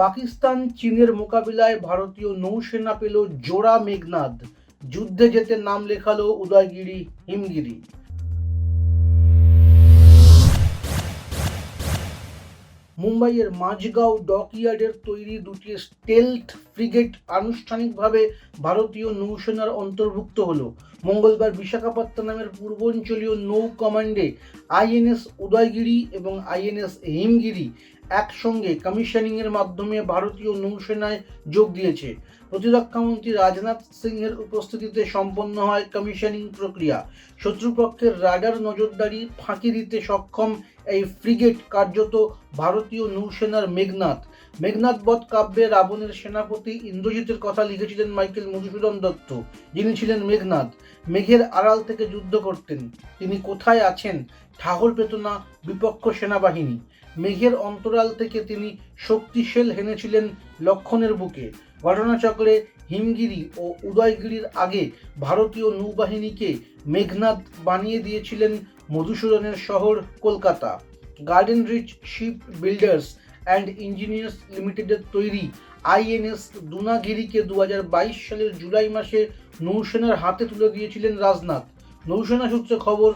পাকিস্তান চীনের মোকাবিলায় ভারতীয় নৌসেনা পেল জোড়া মেঘনাদ। যুদ্ধে যেতে নাম লেখালো উদয়গিরি হিমগিরি। মুম্বাইয়ের মাঝগাঁও ডকইয়ার্ডের তৈরি দুটি স্টেলথ ফ্রিগেট আনুষ্ঠানিকভাবে ভারতীয় নৌসেনার অন্তর্ভুক্ত হল। মঙ্গলবার বিশাখাপত্তনমের পূর্বাঞ্চলীয় নৌ কমান্ডে আইএনএস উদয়গিরি এবং আইএনএস হিমগিরি একসঙ্গে কমিশনিংয়ের মাধ্যমে ভারতীয় নৌসেনায় যোগ দিয়েছে। প্রতিরক্ষামন্ত্রী রাজনাথ সিংহের উপস্থিতিতে সম্পন্ন হয় কমিশনিং প্রক্রিয়া। শত্রুপক্ষের রাডার নজরদারি ফাঁকি দিতে সক্ষম এই ফ্রিগেট কার্যত ভারতীয় নৌসেনার মেঘনাথ মেঘনাথ বধ কাব্যে রাবণের সেনাপতি ইন্দ্রজিতের কথা লিখেছিলেন মাইকেল মধুসূদন দত্ত। যিনি ছিলেন মেঘনাথ, মেঘের আড়াল থেকে যুদ্ধ করতেন। তিনি কোথায় আছেন ঠাহর পেত না বিপক্ষ সেনাবাহিনী। মেঘের অন্তরাল থেকে তিনি শক্তিশেল হেনেছিলেন লক্ষণের বুকে। ঘটনাচক্রে হিমগিরি ও উদয়গিরির আগে ভারতীয় নৌবাহিনীকে মেঘনাদ বানিয়ে দিয়েছিলেন মধুসূদনের শহর Kolkata. Garden Reach Shipbuilders and Engineers লিমিটেডের তৈরি আইএনএস দুনাগিরিকে দু হাজার বাইশ সালের জুলাই মাসে নৌসেনার হাতে তুলে দিয়েছিলেন রাজনাথ। নৌসেনা সূত্রে খবর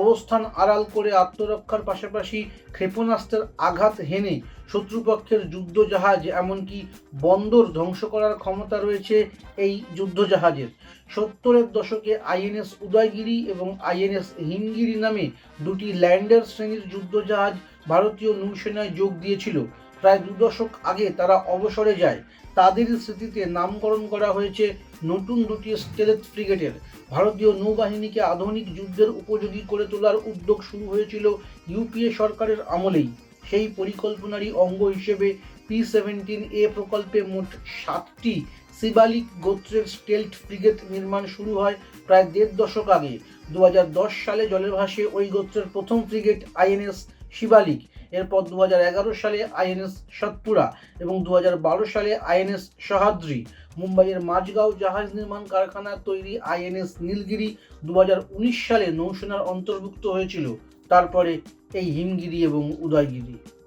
অবস্থান আড়াল করে আত্মরক্ষার পাশাপাশি ক্ষেপণাস্ত্রের আঘাত হেনে শত্রুপক্ষের যুদ্ধজাহাজ, এমনকি বন্দর ধ্বংস করার ক্ষমতা রয়েছে এই যুদ্ধজাহাজের। সত্তরের দশকে আইএনএস উদয়গিরি এবং আইএনএস হিমগিরি নামে দুটি ল্যান্ডার শ্রেণির যুদ্ধজাহাজ ভারতীয় নৌসেনায় যোগ দিয়েছিল। প্রায় দু দশক আগে তারা অবসরে যায়। তাদের স্মৃতিতে নামকরণ করা হয়েছে নতুন দুটি স্টেলেথ ফ্রিগেটের। ভারতীয় নৌবাহিনীকে আধুনিক যুদ্ধের উপযোগী করে তোলার উদ্যোগ শুরু হয়েছিল ইউপিএ সরকারের আমলেই। সেই পরিকল্পনারই অঙ্গ হিসেবে পি সেভেন্টিন এ প্রকল্পে মোট সাতটি সিবালিক গোত্রের স্টেলথ ফ্রিগেট নির্মাণ শুরু হয় প্রায় দেড় দশক আগে। দু হাজার দশ সালে জলের ভাসে ওই গোত্রের প্রথম ফ্রিগেট আইএনএস শিবালিক। এরপর দু হাজার এগারো সালে আইএনএস সাতপুরা এবং দু হাজার বারো সালে আইএনএস সহাদ্রি। মুম্বাইয়ের মাঝগাঁও জাহাজ নির্মাণ কারখানার তৈরি আইএনএস নীলগিরি দু হাজার উনিশ সালে নৌসেনার অন্তর্ভুক্ত হয়েছিল। তারপরে এই হিমগিরি এবং উদয়গিরি।